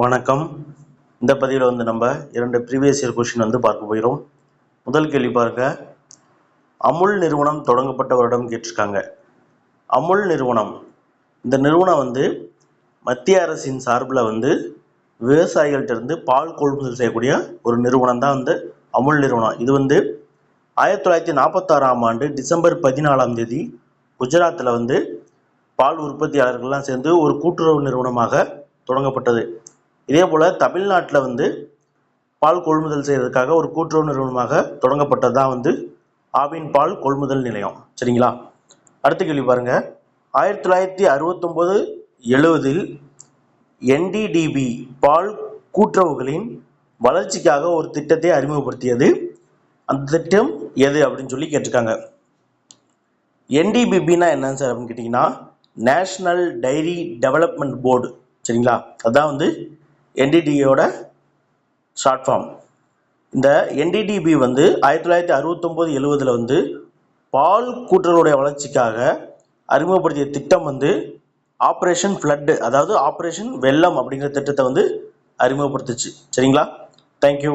வணக்கம். இந்த பதிவில் வந்து நம்ம இரண்டு ப்ரீவியஸ் இயர் கொஷின் வந்து பார்க்க போயிடும் முதல் கேள்வி பாருங்க. அமுல் நிறுவனம் தொடங்கப்பட்ட வருடம் கேட்டிருக்காங்க. அமுல் நிறுவனம். இந்த நிறுவனம் வந்து மத்திய அரசின் சார்பில் வந்து விவசாயிகள்ட்ட இருந்து பால் கொள்முதல் செய்யக்கூடிய ஒரு நிறுவனம் தான் வந்து அமுல் நிறுவனம். இது வந்து ஆயிரத்தி தொள்ளாயிரத்தி நாற்பத்தாறாம் ஆண்டு டிசம்பர் பதினாலாம் தேதி குஜராத்தில் வந்து பால் உற்பத்தியாளர்கள்லாம் சேர்ந்து ஒரு கூட்டுறவு நிறுவனமாக தொடங்கப்பட்டது. இதே போல் தமிழ்நாட்டில் வந்து பால் கொள்முதல் செய்வதற்காக ஒரு கூட்டுறவு நிறுவனமாக தொடங்கப்பட்டது தான் வந்து ஆவின் பால் கொள்முதல் நிலையம். சரிங்களா? அடுத்த கேள்வி பாருங்க. ஆயிரத்தி தொள்ளாயிரத்தி அறுபத்தொம்போது எழுவதில் என்டிடிபி பால் கூட்டுறவுகளின் வளர்ச்சிக்காக ஒரு திட்டத்தை அறிமுகப்படுத்தியது. அந்த திட்டம் எது அப்படின்னு சொல்லி கேட்டிருக்காங்க. என்டிபிபினா என்னன்னு சார் அப்படின்னு கேட்டிங்கன்னா நேஷ்னல் டைரி டெவலப்மெண்ட் போர்டு சரிங்களா? அதான் வந்து என்டிடியோட ஷார்ட் ஃபார்ம் இந்த என்டிடிபி வந்து ஆயிரத்தி தொள்ளாயிரத்தி அறுபத்தொம்போது எழுவதில் வந்து பால் கூட்டுறவுடைய வளர்ச்சிக்காக அறிமுகப்படுத்திய திட்டம் வந்து ஆப்ரேஷன் ஃப்ளட்டு அதாவது ஆப்ரேஷன் வெள்ளம் அப்படிங்கிற திட்டத்தை வந்து அறிமுகப்படுத்துச்சு. சரிங்களா? தேங்க்யூ